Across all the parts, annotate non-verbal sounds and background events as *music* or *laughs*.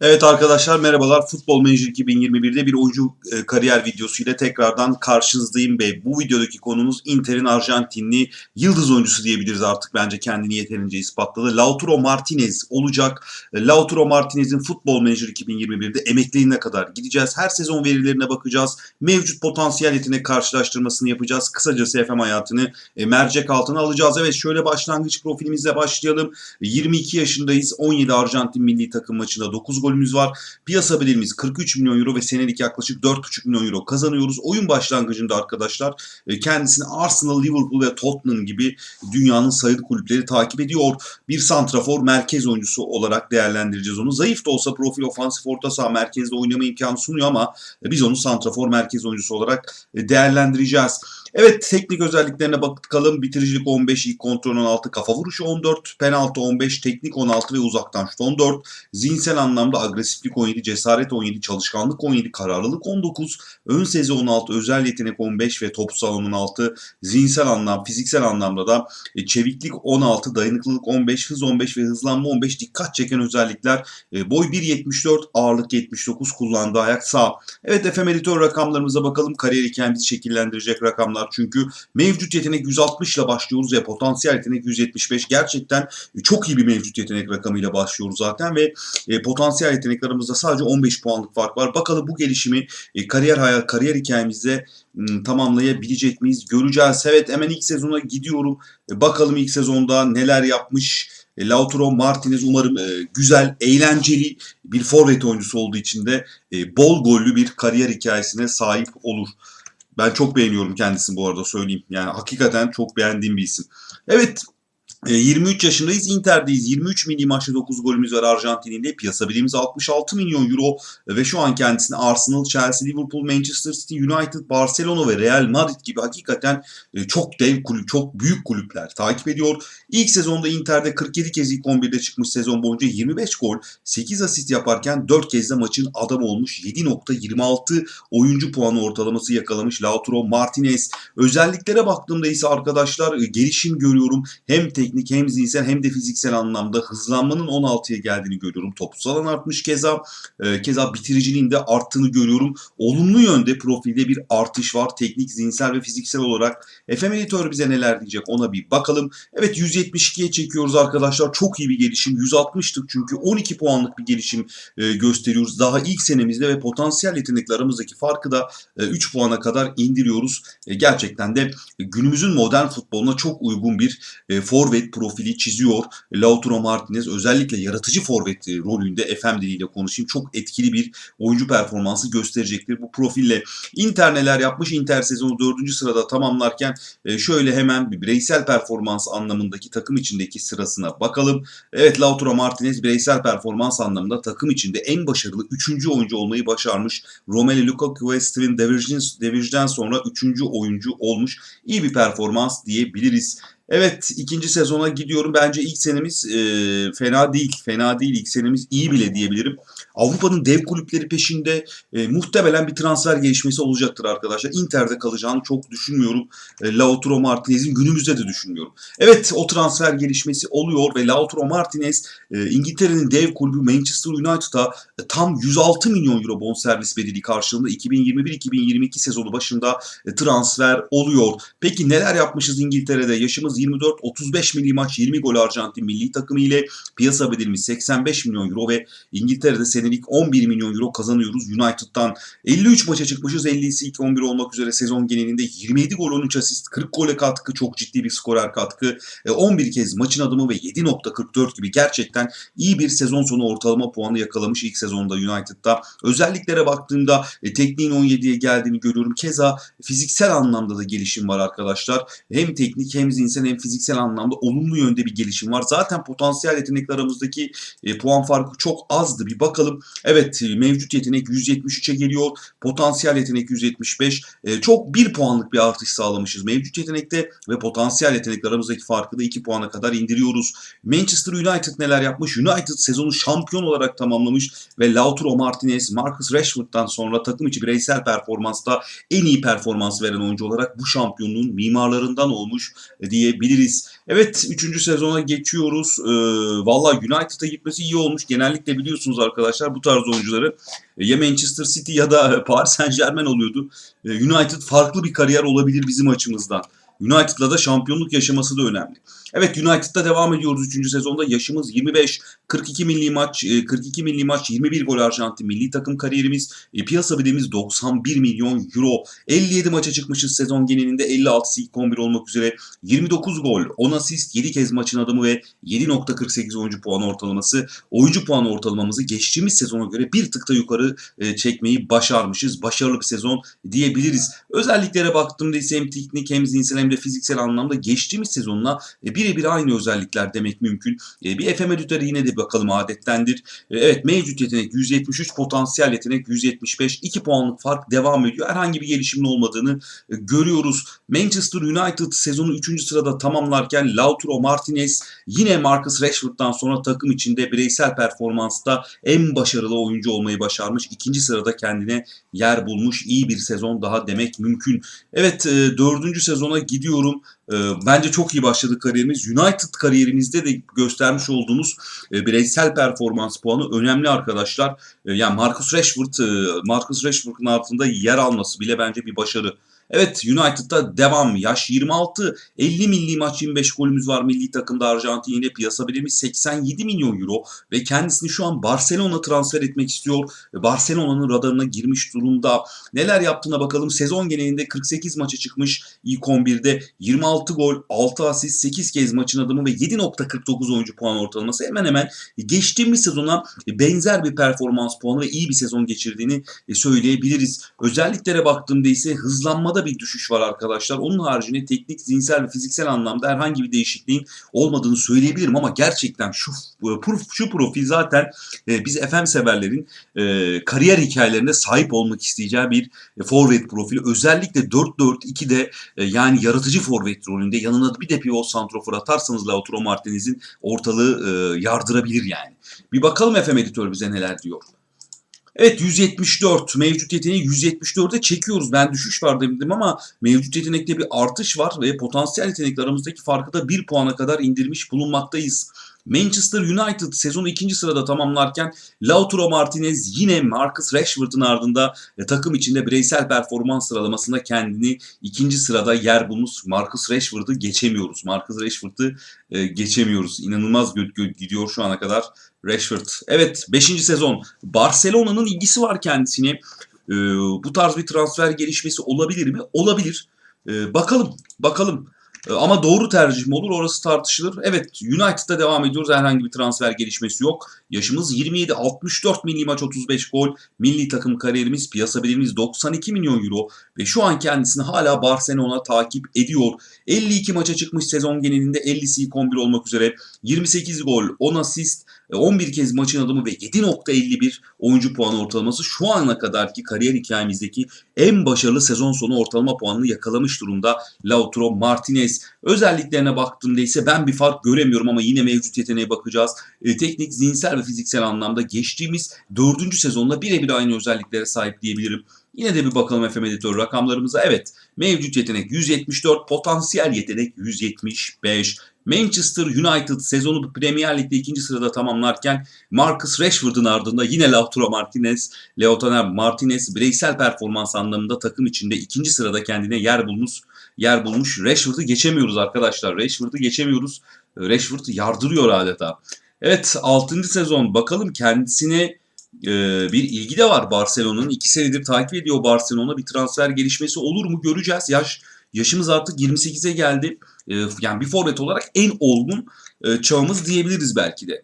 Evet arkadaşlar merhabalar. Futbol Manager 2021'de bir oyuncu e, kariyer videosu ile tekrardan karşınızdayım ve bu videodaki konumuz Inter'in Arjantinli yıldız oyuncusu diyebiliriz artık bence kendini yeterince ispatladı. Lautaro Martinez olacak. E, Lautaro Martinez'in Futbol Manager 2021'de emekliliğine kadar gideceğiz. Her sezon verilerine bakacağız. Mevcut potansiyel yetenek karşılaştırmasını yapacağız. Kısaca FM hayatını e, mercek altına alacağız. Evet şöyle başlangıç profilimizle başlayalım. 22 yaşındayız. 17 Arjantin milli takım maçında 9 golümüz var. Piyasa bedelimiz 43 milyon euro ve senelik yaklaşık 4,5 milyon euro kazanıyoruz. Oyun başlangıcında arkadaşlar e, kendisini Arsenal, Liverpool ve Tottenham gibi dünyanın sayılı kulüpleri takip ediyor. Bir santrafor merkez oyuncusu olarak değerlendireceğiz onu. Zayıf da olsa profil ofansif orta saha merkezde oynama imkanı sunuyor ama biz onu santrafor merkez oyuncusu olarak e, değerlendireceğiz. Evet teknik özelliklerine bakalım. Bitiricilik 15, ilk kontrol 16, kafa vuruşu 14, penaltı 15, teknik 16 ve uzaktan şut 14. Zihinsel anlamda agresiflik 17, cesaret 17, çalışkanlık 17, kararlılık 19, ön sezi 16, özel yetenek 15 ve top salon 16. Zihinsel anlam, fiziksel anlamda da e, çeviklik 16, dayanıklılık 15, hız 15 ve hızlanma 15 dikkat çeken özellikler. E, boy 1.74, ağırlık 79, kullandığı ayak sağ. Evet FM editör rakamlarımıza bakalım. Kariyer hikayemizi şekillendirecek rakamlar. Çünkü mevcut yetenek 160 ile başlıyoruz ya potansiyel yetenek 175. Gerçekten çok iyi bir mevcut yetenek rakamıyla başlıyoruz zaten ve e, potansiyel yeteneklerimizde sadece 15 puanlık fark var. Bakalım bu gelişimi e, kariyer hayal kariyer hikayemizde tamamlayabilecek miyiz? Göreceğiz. Evet hemen ilk sezona gidiyorum. E, bakalım ilk sezonda neler yapmış. E, Lautaro Martinez umarım e, güzel, eğlenceli bir forvet oyuncusu olduğu için de e, bol gollü bir kariyer hikayesine sahip olur. Ben çok beğeniyorum kendisini bu arada söyleyeyim. Yani hakikaten çok beğendiğim bir isim. Evet 23 e, yaşındayız. Inter'deyiz. 23 milli maçta 9 golümüz var Arjantin'in de. Piyasa birimimiz 66 milyon euro ve şu an kendisini Arsenal, Chelsea, Liverpool, Manchester City, United, Barcelona ve Real Madrid gibi hakikaten e, çok dev kulüp, çok büyük kulüpler takip ediyor. İlk sezonda Inter'de 47 kez ilk 11'de çıkmış sezon boyunca 25 gol, 8 asist yaparken 4 kez de maçın adamı olmuş. 7.26 oyuncu puanı ortalaması yakalamış Lautaro Martinez. Özelliklere baktığımda ise arkadaşlar e, gelişim görüyorum. Hem teknik hem zihinsel hem de fiziksel anlamda hızlanmanın 16'ya geldiğini görüyorum. Topsal alan artmış keza. E, keza bitiriciliğin de arttığını görüyorum. Olumlu yönde profilde bir artış var. Teknik, zihinsel ve fiziksel olarak. FM editör bize neler diyecek ona bir bakalım. Evet 172'ye çekiyoruz arkadaşlar. Çok iyi bir gelişim. 160'tık çünkü 12 puanlık bir gelişim e, gösteriyoruz. Daha ilk senemizde ve potansiyel yetenekler aramızdaki farkı da e, 3 puana kadar indiriyoruz. E, gerçekten de günümüzün modern futboluna çok uygun bir e, forvet profili çiziyor. Lautaro Martinez özellikle yaratıcı forvet rolünde FM diliyle konuşayım. Çok etkili bir oyuncu performansı gösterecektir bu profille. Inter neler yapmış? Inter sezonu 4. sırada tamamlarken e, şöyle hemen bir bireysel performans anlamındaki takım içindeki sırasına bakalım. Evet Lautaro Martinez bireysel performans anlamında takım içinde en başarılı 3. oyuncu olmayı başarmış. Romelu Lukaku ve Steven Devirj'den sonra 3. oyuncu olmuş. İyi bir performans diyebiliriz. Evet ikinci sezona gidiyorum. Bence ilk senemiz e, fena değil. Fena değil ilk senemiz iyi bile diyebilirim. Avrupa'nın dev kulüpleri peşinde e, muhtemelen bir transfer gelişmesi olacaktır arkadaşlar. Inter'de kalacağını çok düşünmüyorum. E, Lautaro Martinez'in günümüzde de düşünmüyorum. Evet o transfer gelişmesi oluyor ve Lautaro Martinez e, İngiltere'nin dev kulübü Manchester United'a e, tam 106 milyon euro bonservis bedeli karşılığında 2021-2022 sezonu başında e, transfer oluyor. Peki neler yapmışız İngiltere'de? Yaşımız 24, 35 milli maç, 20 gol Arjantin milli takımı ile piyasa bedelimiz 85 milyon euro ve İngiltere'de senin senelik 11 milyon euro kazanıyoruz United'dan. 53 maça çıkmışız. 50'si ilk 11 olmak üzere sezon genelinde 27 gol 13 asist 40 gole katkı çok ciddi bir skorer katkı. 11 e, kez maçın adımı ve 7.44 gibi gerçekten iyi bir sezon sonu ortalama puanı yakalamış ilk sezonda United'da. Özelliklere baktığımda e, tekniğin 17'ye geldiğini görüyorum. Keza fiziksel anlamda da gelişim var arkadaşlar. Hem teknik hem zihinsel hem fiziksel anlamda olumlu yönde bir gelişim var. Zaten potansiyel yetenekler aramızdaki e, puan farkı çok azdı. Bir bakalım Evet mevcut yetenek 173'e geliyor. Potansiyel yetenek 175. E, çok 1 puanlık bir artış sağlamışız mevcut yetenekte ve potansiyel yetenekler aramızdaki farkı da 2 puana kadar indiriyoruz. Manchester United neler yapmış? United sezonu şampiyon olarak tamamlamış ve Lautaro Martinez, Marcus Rashford'dan sonra takım içi bireysel performansta en iyi performans veren oyuncu olarak bu şampiyonluğun mimarlarından olmuş diyebiliriz diyebiliriz. Evet 3. sezona geçiyoruz. Ee, Valla United'a gitmesi iyi olmuş. Genellikle biliyorsunuz arkadaşlar bu tarz oyuncuları e, ya Manchester City ya da Paris Saint Germain oluyordu. E, United farklı bir kariyer olabilir bizim açımızdan. United'la da şampiyonluk yaşaması da önemli. Evet United'da devam ediyoruz 3. sezonda. Yaşımız 25. 42 milli maç, e, 42 milli maç, 21 gol Arjantin milli takım kariyerimiz. E, piyasa bedemiz 91 milyon euro. 57 maça çıkmışız sezon genelinde. 56'sı ilk 11 olmak üzere. 29 gol, 10 asist, 7 kez maçın adamı ve 7.48 oyuncu puan ortalaması. Oyuncu puanı ortalamamızı geçtiğimiz sezona göre bir tık da yukarı e, çekmeyi başarmışız. Başarılı bir sezon diyebiliriz. Özelliklere baktığımda ise hem teknik hem zihinsel hem de fiziksel anlamda geçtiğimiz sezonla e, birebir aynı özellikler demek mümkün. E, bir FM editörü yine de bakalım adettendir. E, evet mevcut yetenek 173, potansiyel yetenek 175. 2 puanlık fark devam ediyor. Herhangi bir gelişimin olmadığını e, görüyoruz. Manchester United sezonu 3. sırada tamamlarken Lautaro Martinez yine Marcus Rashford'dan sonra takım içinde bireysel performansta en başarılı oyuncu olmayı başarmış. İkinci sırada kendine yer bulmuş. İyi bir sezon daha demek mümkün. Evet e, dördüncü sezona gidiyorum. E, bence çok iyi başladık kariyerimiz. United kariyerimizde de göstermiş olduğumuz e, bireysel performans puanı önemli arkadaşlar. E, yani Marcus Rashford, e, Marcus Rashford'un altında yer alması bile bence bir başarı. Evet United'da devam. Yaş 26. 50 milli maç 25 golümüz var milli takımda Arjantin yine piyasa birimi 87 milyon euro ve kendisini şu an Barcelona transfer etmek istiyor. Barcelona'nın radarına girmiş durumda. Neler yaptığına bakalım. Sezon genelinde 48 maça çıkmış ilk 11'de 26 gol, 6 asist, 8 kez maçın adamı ve 7.49 oyuncu puan ortalaması hemen hemen geçtiğimiz sezona benzer bir performans puanı ve iyi bir sezon geçirdiğini söyleyebiliriz. Özelliklere baktığımda ise hızlanma bir düşüş var arkadaşlar. Onun haricinde teknik, zihinsel ve fiziksel anlamda herhangi bir değişikliğin olmadığını söyleyebilirim ama gerçekten şu şu profil zaten e, biz FM severlerin e, kariyer hikayelerine sahip olmak isteyeceği bir e, forvet profili. Özellikle 4-4-2'de e, yani yaratıcı forvet rolünde yanına bir de pivot santrofor atarsanız Lautaro Martinez'in ortalığı yardırabilir yani. Bir bakalım FM editör bize neler diyor. Evet 174 mevcut yeteneği 174'e çekiyoruz. Ben düşüş var dedim ama mevcut yetenekte bir artış var ve potansiyel yetenekler aramızdaki farkı da 1 puana kadar indirmiş bulunmaktayız. Manchester United sezonu ikinci sırada tamamlarken Lautaro Martinez yine Marcus Rashford'un ardında takım içinde bireysel performans sıralamasında kendini ikinci sırada yer bulmuş. Marcus Rashford'u geçemiyoruz. Marcus Rashford'u e, geçemiyoruz. İnanılmaz gidiyor şu ana kadar Rashford. Evet 5. sezon. Barcelona'nın ilgisi var kendisine. E, bu tarz bir transfer gelişmesi olabilir mi? Olabilir. E, bakalım. Bakalım. Ee, ama doğru tercih mi olur orası tartışılır. Evet United'da devam ediyoruz. Herhangi bir transfer gelişmesi yok. Yaşımız 27, 64 milli maç 35 gol. Milli takım kariyerimiz, piyasa birimiz 92 milyon euro. Ve şu an kendisini hala Barcelona takip ediyor. 52 maça çıkmış sezon genelinde 50'si ilk 11 olmak üzere. 28 gol, 10 asist, 11 kez maçın adamı ve 7.51 oyuncu puanı ortalaması şu ana kadarki kariyer hikayemizdeki en başarılı sezon sonu ortalama puanını yakalamış durumda Lautaro Martinez. Özelliklerine baktığımda ise ben bir fark göremiyorum ama yine mevcut yeteneğe bakacağız. E, teknik, zihinsel ve fiziksel anlamda geçtiğimiz 4. sezonda birebir aynı özelliklere sahip diyebilirim. Yine de bir bakalım FM editör rakamlarımıza. Evet mevcut yetenek 174, potansiyel yetenek 175. Manchester United sezonu Premier Lig'de ikinci sırada tamamlarken Marcus Rashford'un ardında yine Lautaro Martinez, Lautaro Martinez bireysel performans anlamında takım içinde ikinci sırada kendine yer bulmuş. Yer bulmuş. Rashford'u geçemiyoruz arkadaşlar. Rashford'u geçemiyoruz. Rashford yardırıyor adeta. Evet 6. sezon bakalım kendisine e, bir ilgi de var Barcelona'nın. 2 senedir takip ediyor Barcelona. Bir transfer gelişmesi olur mu göreceğiz. Yaş Yaşımız artık 28'e geldi. E, yani bir forvet olarak en olgun e, çağımız diyebiliriz belki de.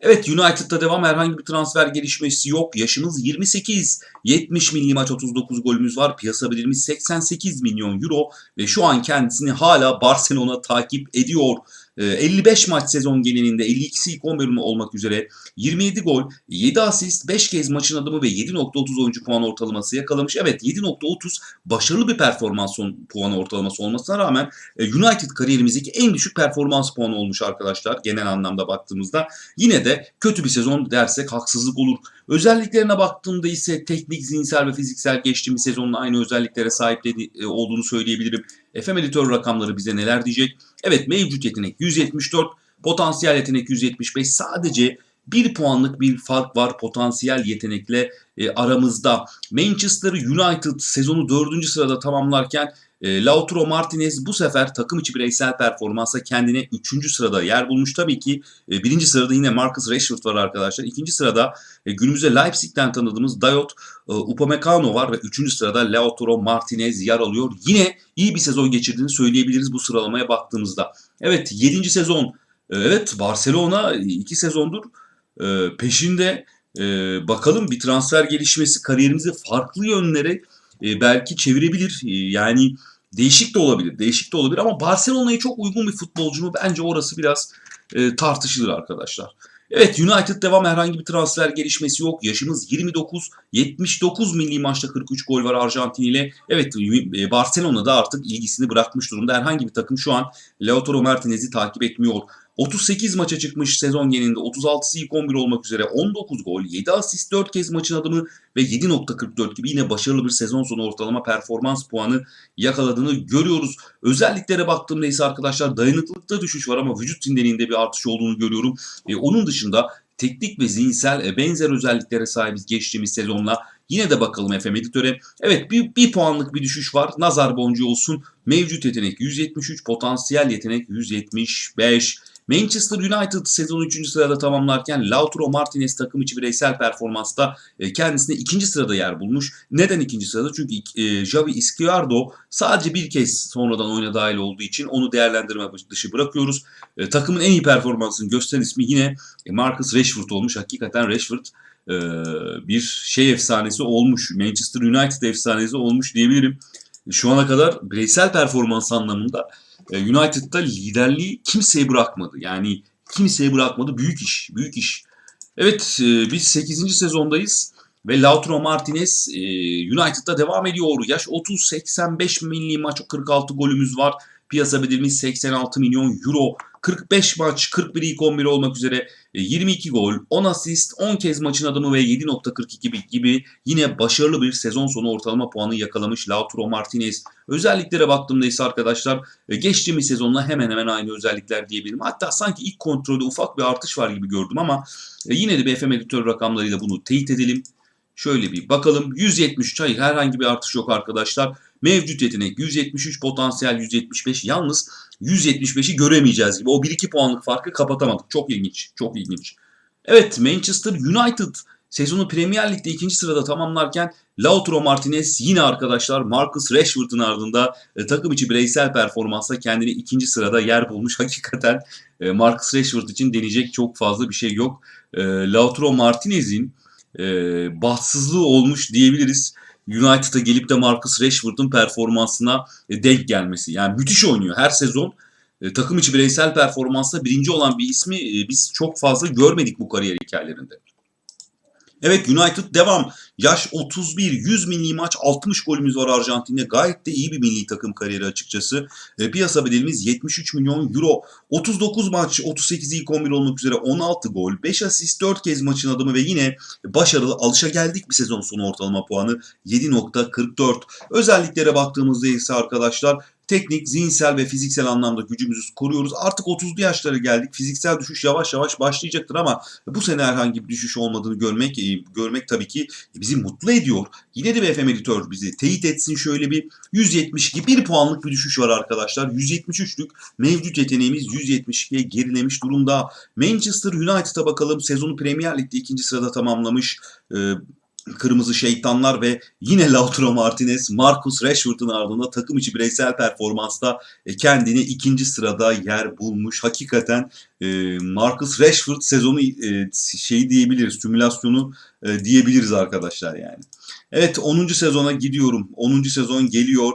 Evet United'da devam herhangi bir transfer gelişmesi yok. Yaşımız 28. 70 milli maç 39 golümüz var. Piyasa bedelimiz 88 milyon euro ve şu an kendisini hala Barcelona takip ediyor. 55 ee, maç sezon genelinde 52'si ilk 11 olmak üzere 27 gol, 7 asist, 5 kez maçın adımı ve 7.30 oyuncu puan ortalaması yakalamış. Evet 7.30 başarılı bir performans puanı ortalaması olmasına rağmen e, United kariyerimizdeki en düşük performans puanı olmuş arkadaşlar genel anlamda baktığımızda. Yine de kötü bir sezon dersek haksızlık olur. Özelliklerine baktığımda ise teknik, zihinsel ve fiziksel geçtiğimiz sezonun aynı özelliklere sahip e, olduğunu söyleyebilirim. FM editör rakamları bize neler diyecek? Evet mevcut yetenek 174, potansiyel yetenek 175. Sadece bir puanlık bir fark var potansiyel yetenekle e, aramızda. Manchester United sezonu 4. sırada tamamlarken e, Lautaro Martinez bu sefer takım içi bireysel performansa kendine 3. sırada yer bulmuş. Tabii ki e, sırada yine Marcus Rashford var arkadaşlar. İkinci sırada e, günümüzde Leipzig'ten tanıdığımız Dayot e, Upamecano var ve üçüncü sırada Lautaro Martinez yer alıyor. Yine iyi bir sezon geçirdiğini söyleyebiliriz bu sıralamaya baktığımızda. Evet 7. sezon. E, evet Barcelona 2 sezondur e, peşinde. E, bakalım bir transfer gelişmesi kariyerimizi farklı yönlere e, belki çevirebilir. E, yani değişik de olabilir. Değişik de olabilir ama Barcelona'ya çok uygun bir futbolcu mu? Bence orası biraz e, tartışılır arkadaşlar. Evet United devam herhangi bir transfer gelişmesi yok. Yaşımız 29. 79 milli maçta 43 gol var Arjantin ile. Evet e, Barcelona da artık ilgisini bırakmış durumda. Herhangi bir takım şu an Lautaro Martinez'i takip etmiyor. 38 maça çıkmış sezon genelinde 36'sı ilk 11 olmak üzere 19 gol, 7 asist, 4 kez maçın adımı ve 7.44 gibi yine başarılı bir sezon sonu ortalama performans puanı yakaladığını görüyoruz. Özelliklere baktığımda ise arkadaşlar dayanıklılıkta düşüş var ama vücut tindeliğinde bir artış olduğunu görüyorum. E, onun dışında teknik ve zihinsel e, benzer özelliklere sahibiz geçtiğimiz sezonla. Yine de bakalım FM editöre. Evet bir, bir puanlık bir düşüş var. Nazar boncuğu olsun. Mevcut yetenek 173, potansiyel yetenek 175. Manchester United sezonu 3. sırada tamamlarken Lautaro Martinez takım içi bireysel performansta e, kendisine ikinci sırada yer bulmuş. Neden ikinci sırada? Çünkü e, Javi Izquierdo sadece bir kez sonradan oyuna dahil olduğu için onu değerlendirme dışı bırakıyoruz. E, takımın en iyi performansını gösteren ismi yine Marcus Rashford olmuş. Hakikaten Rashford bir şey efsanesi olmuş. Manchester United efsanesi olmuş diyebilirim. Şu ana kadar bireysel performans anlamında e, United'da liderliği kimseye bırakmadı. Yani kimseye bırakmadı. Büyük iş. Büyük iş. Evet e, biz 8. sezondayız. Ve Lautaro Martinez e, United'da devam ediyor. Yaş 30-85 milli maç 46 golümüz var. Piyasa bedelimiz 86 milyon euro. 45 maç, 41 ilk 11 olmak üzere 22 e, gol, 10 asist, 10 kez maçın adımı ve 7.42 gibi yine başarılı bir sezon sonu ortalama puanı yakalamış Lautaro Martinez. Özelliklere baktığımda ise arkadaşlar e, geçtiğimiz sezonla hemen hemen aynı özellikler diyebilirim. Hatta sanki ilk kontrolde ufak bir artış var gibi gördüm ama e, yine de BFM editör rakamlarıyla bunu teyit edelim. Şöyle bir bakalım. 173 hayır herhangi bir artış yok arkadaşlar. Mevcut yetenek 173, potansiyel 175. Yalnız 175'i göremeyeceğiz gibi. O 1-2 puanlık farkı kapatamadık. Çok ilginç. Çok ilginç. Evet Manchester United sezonu Premier Lig'de ikinci sırada tamamlarken Lautaro Martinez yine arkadaşlar Marcus Rashford'un ardında e, takım içi bireysel performansa kendini ikinci sırada yer bulmuş. *laughs* Hakikaten e, Marcus Rashford için deneyecek çok fazla bir şey yok. E, Lautaro Martinez'in e, bahtsızlığı olmuş diyebiliriz. United'a gelip de Marcus Rashford'un performansına e, denk gelmesi. Yani müthiş oynuyor her sezon. E, takım içi bireysel performansla birinci olan bir ismi e, biz çok fazla görmedik bu kariyer hikayelerinde. Evet United devam. Yaş 31, 100 milli maç, 60 golümüz var Arjantin'de. Gayet de iyi bir milli takım kariyeri açıkçası. E, piyasa bedelimiz 73 milyon euro. 39 maç, 38 ilk 11 olmak üzere 16 gol, 5 asist, 4 kez maçın adımı ve yine başarılı alışa geldik bir sezon sonu ortalama puanı 7.44. Özelliklere baktığımızda ise arkadaşlar teknik, zihinsel ve fiziksel anlamda gücümüzü koruyoruz. Artık 30'lu yaşlara geldik. Fiziksel düşüş yavaş yavaş başlayacaktır ama bu sene herhangi bir düşüş olmadığını görmek e, görmek tabii ki bizi mutlu ediyor. Yine de BFM editör bizi teyit etsin şöyle bir 172 bir puanlık bir düşüş var arkadaşlar. 173'lük mevcut yeteneğimiz 172'ye gerilemiş durumda. Manchester United'a bakalım. Sezonu Premier Lig'de ikinci sırada tamamlamış. Ee, Kırmızı Şeytanlar ve yine Lautaro Martinez, Marcus Rashford'un ardında takım içi bireysel performansta e, kendini ikinci sırada yer bulmuş. Hakikaten e, Marcus Rashford sezonu şey diyebiliriz, simülasyonu diyebiliriz arkadaşlar yani. Evet 10. sezona gidiyorum. 10. sezon geliyor.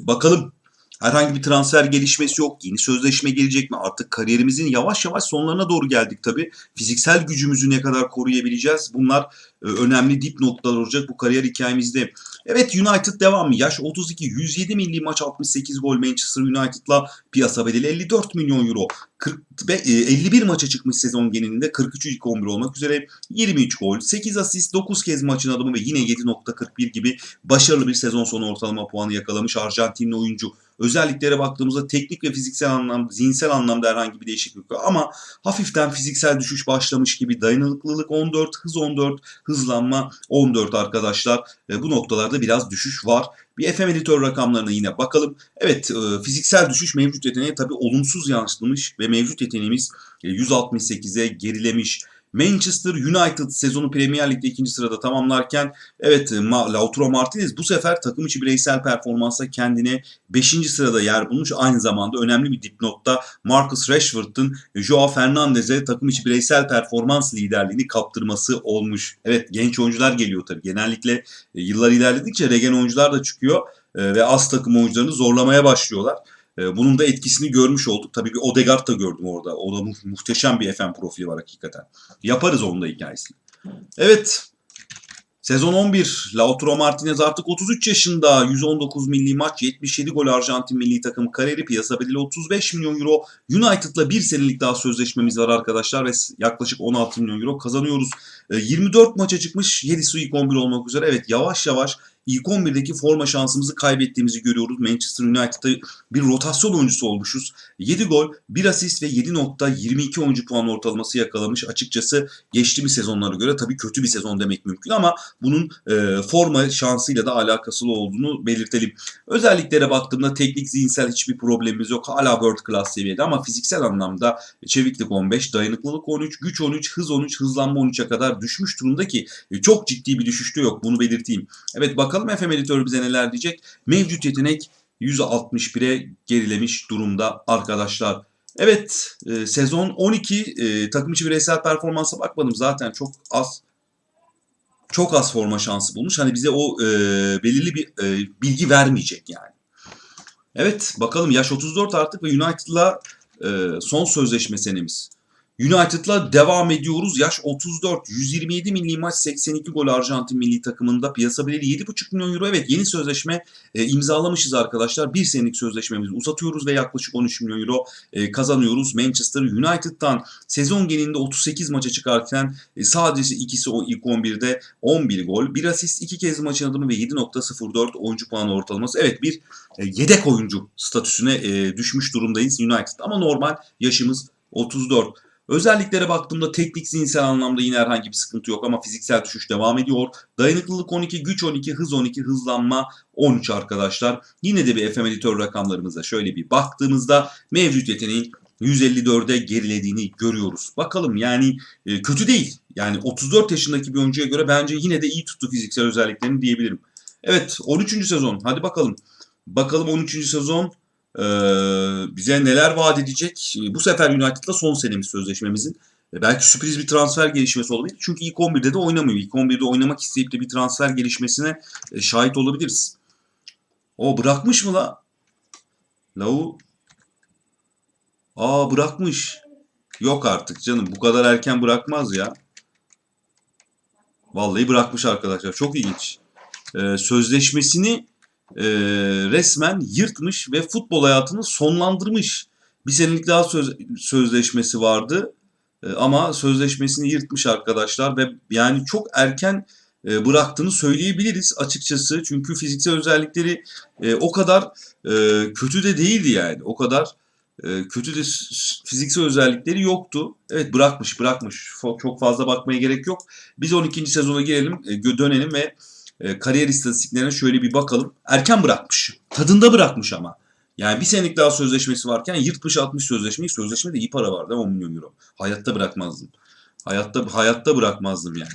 Bakalım Herhangi bir transfer gelişmesi yok. Yeni sözleşme gelecek mi? Artık kariyerimizin yavaş yavaş sonlarına doğru geldik tabii. Fiziksel gücümüzü ne kadar koruyabileceğiz? Bunlar e, önemli dip noktalar olacak bu kariyer hikayemizde. Evet United devamı. Yaş 32, 107 milli maç 68 gol Manchester United'la piyasa bedeli 54 milyon euro. 40 ve, e, 51 maça çıkmış sezon genelinde 43 ilk 11 olmak üzere 23 gol, 8 asist, 9 kez maçın adamı ve yine 7.41 gibi başarılı bir sezon sonu ortalama puanı yakalamış Arjantinli oyuncu. Özelliklere baktığımızda teknik ve fiziksel anlamda, zihinsel anlamda herhangi bir değişiklik yok. Ama hafiften fiziksel düşüş başlamış gibi dayanıklılık 14, hız 14, hızlanma 14 arkadaşlar. E, bu noktalarda biraz düşüş var. Bir FM editör rakamlarına yine bakalım. Evet e, fiziksel düşüş mevcut yeteneğe tabii olumsuz yansıtılmış ve mevcut yeteneğimiz e, 168'e gerilemiş. Manchester United sezonu Premier Lig'de ikinci sırada tamamlarken evet Ma- Lautaro Martinez bu sefer takım içi bireysel performansa kendine 5. sırada yer bulmuş. Aynı zamanda önemli bir dipnotta Marcus Rashford'un Joao Fernandez'e takım içi bireysel performans liderliğini kaptırması olmuş. Evet genç oyuncular geliyor tabii. Genellikle e, yıllar ilerledikçe regen oyuncular da çıkıyor e, ve az takım oyuncularını zorlamaya başlıyorlar. E, Bunun da etkisini görmüş olduk. Tabii bir Odegaard da gördüm orada. O da mu- muhteşem bir FM profili var hakikaten. Yaparız onun da hikayesini. Evet. Sezon 11. Lautaro Martinez artık 33 yaşında. 119 milli maç, 77 gol Arjantin milli takım kariyeri piyasa bedeli 35 milyon euro. United'la bir senelik daha sözleşmemiz var arkadaşlar ve yaklaşık 16 milyon euro kazanıyoruz. E, 24 maça çıkmış, 7'si ilk 11 olmak üzere. Evet yavaş yavaş ilk 11'deki forma şansımızı kaybettiğimizi görüyoruz. Manchester United'da bir rotasyon oyuncusu olmuşuz. 7 gol, 1 asist ve 7.22 oyuncu puan ortalaması yakalamış. Açıkçası geçtiğimiz sezonlara göre tabii kötü bir sezon demek mümkün ama bunun e, forma şansıyla da alakası olduğunu belirtelim. Özelliklere baktığımda teknik zihinsel hiçbir problemimiz yok. Hala world class seviyede ama fiziksel anlamda çeviklik 15, dayanıklılık 13, güç 13, hız 13, hızlanma 13'e kadar düşmüş durumda ki çok ciddi bir düşüşte yok. Bunu belirteyim. Evet bakalım FM editörü bize neler diyecek. Mevcut yetenek 161'e gerilemiş durumda arkadaşlar. Evet e, sezon 12 e, takım içi bireysel performansa bakmadım zaten çok az çok az forma şansı bulmuş. Hani bize o e, belirli bir e, bilgi vermeyecek yani. Evet bakalım yaş 34 artık ve United'la e, son sözleşme senemiz. United'la devam ediyoruz. Yaş 34, 127 milli maç, 82 gol Arjantin milli takımında. Piyasa bedeli 7,5 milyon euro. Evet yeni sözleşme e, imzalamışız arkadaşlar. Bir senelik sözleşmemizi uzatıyoruz ve yaklaşık 13 milyon euro e, kazanıyoruz. Manchester United'dan sezon genelinde 38 maça çıkarken e, sadece ikisi o ilk 11'de 11 gol, 1 asist, 2 kez maçın adımı ve 7.04 oyuncu puanı ortalaması. Evet bir e, yedek oyuncu statüsüne e, düşmüş durumdayız United. Ama normal yaşımız 34. Özelliklere baktığımda teknik zihinsel anlamda yine herhangi bir sıkıntı yok ama fiziksel düşüş devam ediyor. Dayanıklılık 12, güç 12, hız 12, hızlanma 13 arkadaşlar. Yine de bir FM editör rakamlarımıza şöyle bir baktığımızda mevcut yeteneğin 154'e gerilediğini görüyoruz. Bakalım yani e, kötü değil. Yani 34 yaşındaki bir oyuncuya göre bence yine de iyi tuttu fiziksel özelliklerini diyebilirim. Evet 13. sezon hadi bakalım. Bakalım 13. sezon ee, bize neler vaat edecek? Bu sefer United'la son senemiz sözleşmemizin. E, Belki sürpriz bir transfer gelişmesi olabilir. Çünkü ilk 11'de de oynamıyor. İlk 11'de oynamak isteyip de bir transfer gelişmesine e, şahit olabiliriz. O bırakmış mı la? Lau. Aa bırakmış. Yok artık canım. Bu kadar erken bırakmaz ya. Vallahi bırakmış arkadaşlar. Çok ilginç. Ee, sözleşmesini e, resmen yırtmış ve futbol hayatını sonlandırmış. Bir senelik daha söz, sözleşmesi vardı E, ama sözleşmesini yırtmış arkadaşlar ve yani çok erken e, bıraktığını söyleyebiliriz açıkçası. Çünkü fiziksel özellikleri e, o kadar e, kötü de değildi yani. O kadar e, kötü de fiziksel özellikleri yoktu. Evet bırakmış bırakmış. Çok fazla bakmaya gerek yok. Biz 12. sezona girelim, e, dönelim ve e, kariyer istatistiklerine şöyle bir bakalım. Erken bırakmış. Tadında bırakmış ama. Yani bir senelik daha sözleşmesi varken yırtmış atmış sözleşmeyi. Sözleşmede iyi para vardı 10 milyon euro. Hayatta bırakmazdım. Hayatta hayatta bırakmazdım yani.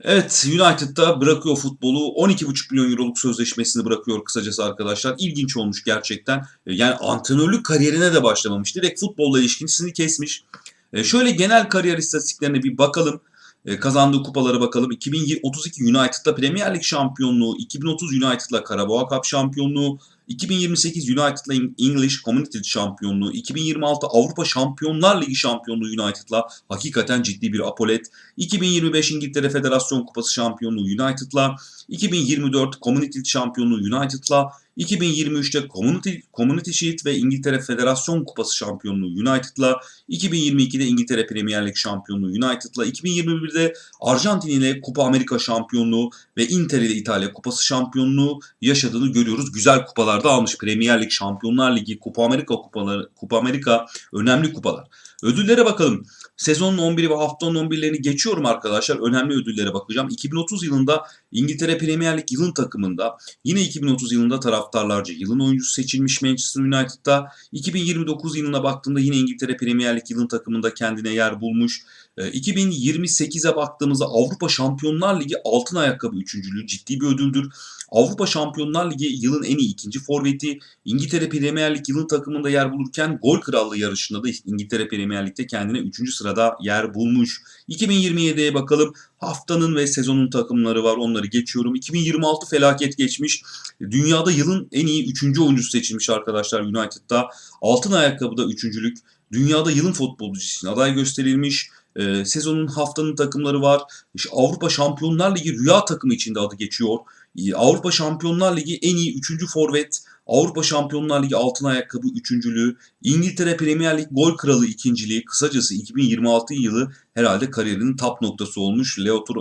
Evet United'da bırakıyor futbolu. 12,5 milyon euroluk sözleşmesini bırakıyor kısacası arkadaşlar. İlginç olmuş gerçekten. E, Yani antrenörlük kariyerine de başlamamış. Direkt futbolla ilişkisini kesmiş. E, Şöyle genel kariyer istatistiklerine bir bakalım. E, Kazandığı kupalara bakalım. 2032 United'da Premier Lig şampiyonluğu, 2030 United'la Carabao Cup şampiyonluğu, 2028 United'la English Community şampiyonluğu, 2026 Avrupa Şampiyonlar Ligi şampiyonluğu United'la hakikaten ciddi bir apolet. 2025 İngiltere Federasyon Kupası şampiyonluğu United'la, 2024 Community şampiyonluğu United'la, 2023'te Community, Community Shield ve İngiltere Federasyon Kupası şampiyonluğu United'la, 2022'de İngiltere Premier Lig şampiyonluğu United'la, 2021'de Arjantin ile Kupa Amerika şampiyonluğu ve Inter ile İtalya Kupası şampiyonluğu yaşadığını görüyoruz. Güzel kupalarda almış Premier Lig, Şampiyonlar Ligi, Kupa Amerika kupaları, Kupa Amerika önemli kupalar. Ödüllere bakalım. Sezonun 11'i ve haftanın 11'lerini geçiyorum arkadaşlar. Önemli ödüllere bakacağım. 2030 yılında İngiltere Premier Lig yılın takımında, yine 2030 yılında taraftarlarca yılın oyuncusu seçilmiş Manchester United'da. 2029 yılına baktığımda yine İngiltere Premier Lig yılın takımında kendine yer bulmuş. 2028'e baktığımızda Avrupa Şampiyonlar Ligi altın ayakkabı üçüncülüğü ciddi bir ödüldür. Avrupa Şampiyonlar Ligi yılın en iyi ikinci forveti, İngiltere Premier Lig yılın takımında yer bulurken gol krallığı yarışında da İngiltere Premier Lig'de kendine 3. sırada yer bulmuş. 2027'ye bakalım. Haftanın ve sezonun takımları var onları geçiyorum. 2026 felaket geçmiş. Dünyada yılın en iyi 3. oyuncusu seçilmiş arkadaşlar United'da. Altın ayakkabıda üçüncülük. Dünyada yılın futbolcusu için aday gösterilmiş. Ee, sezonun haftanın takımları var. İşte Avrupa Şampiyonlar Ligi rüya takımı içinde adı geçiyor. Ee, Avrupa Şampiyonlar Ligi en iyi 3. forvet. Avrupa Şampiyonlar Ligi altın ayakkabı üçüncülüğü, İngiltere Premier Lig gol kralı ikinciliği, kısacası 2026 yılı herhalde kariyerinin top noktası olmuş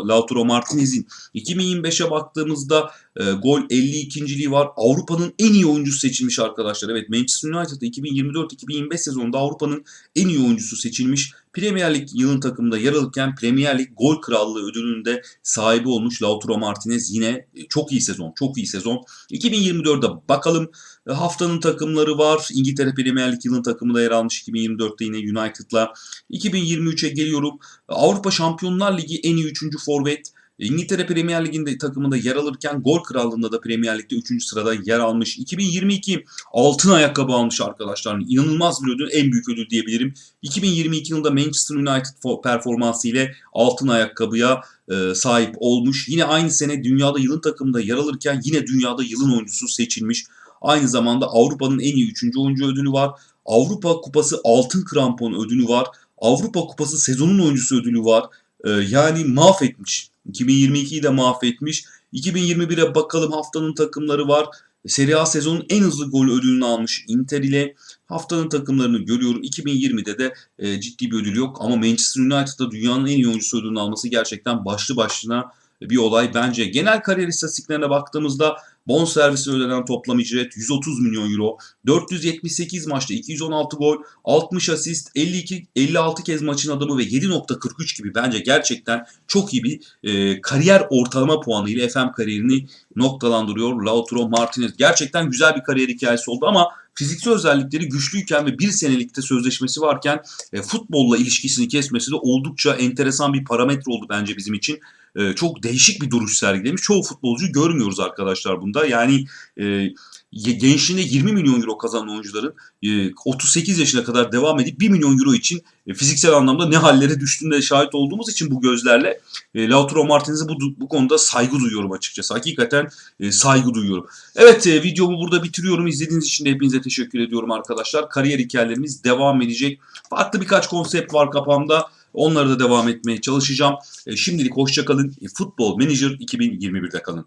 Lautaro, Martinez'in. 2025'e baktığımızda e, gol 52.liği var. Avrupa'nın en iyi oyuncusu seçilmiş arkadaşlar. Evet Manchester United 2024-2025 sezonunda Avrupa'nın en iyi oyuncusu seçilmiş. Premier Lig yılın takımında yer alırken Premier Lig gol krallığı ödülünde sahibi olmuş Lautaro Martinez yine e, çok iyi sezon, çok iyi sezon. 2024'de bakalım e, haftanın takımları var. İngiltere Premier Lig yılın takımında yer almış 2024'te yine United'la. 2023'e geliyorum. Avrupa Şampiyonlar Ligi en iyi 3. forvet. İngiltere Premier Ligi'nde takımında yer alırken gol krallığında da Premier Lig'de 3. sırada yer almış. 2022 altın ayakkabı almış arkadaşlar. İnanılmaz bir ödül, en büyük ödül diyebilirim. 2022 yılında Manchester United performansı ile altın ayakkabıya e, sahip olmuş. Yine aynı sene dünyada yılın takımında yer alırken yine dünyada yılın oyuncusu seçilmiş. Aynı zamanda Avrupa'nın en iyi 3. oyuncu ödülü var. Avrupa Kupası altın krampon ödülü var. Avrupa Kupası sezonun oyuncusu ödülü var. Ee, yani mahvetmiş. 2022'yi de mahvetmiş. 2021'e bakalım haftanın takımları var. Serie A sezonun en hızlı gol ödülünü almış Inter ile haftanın takımlarını görüyorum. 2020'de de e, ciddi bir ödül yok ama Manchester United'da dünyanın en iyi oyuncusu ödülünü alması gerçekten başlı başına bir olay bence. Genel kariyer istatistiklerine baktığımızda Bon servisi ödenen toplam ücret 130 milyon euro. 478 maçta 216 gol, 60 asist, 52 56 kez maçın adamı ve 7.43 gibi bence gerçekten çok iyi bir e, kariyer ortalama puanı ile FM kariyerini noktalandırıyor Lautaro Martinez. Gerçekten güzel bir kariyer hikayesi oldu ama fiziksel özellikleri güçlüyken ve bir senelikte sözleşmesi varken e, futbolla ilişkisini kesmesi de oldukça enteresan bir parametre oldu bence bizim için. E, çok değişik bir duruş sergilemiş. Çoğu futbolcuyu görmüyoruz arkadaşlar bunda. Yani e, gençliğinde 20 milyon euro kazanan oyuncuların 38 yaşına kadar devam edip 1 milyon euro için fiziksel anlamda ne hallere düştüğünde şahit olduğumuz için bu gözlerle Lautaro Martinez'e bu, bu konuda saygı duyuyorum açıkçası. Hakikaten saygı duyuyorum. Evet videomu burada bitiriyorum. İzlediğiniz için de hepinize teşekkür ediyorum arkadaşlar. Kariyer hikayelerimiz devam edecek. Farklı birkaç konsept var kafamda. Onları da devam etmeye çalışacağım. Şimdilik hoşçakalın. Futbol Manager 2021'de kalın.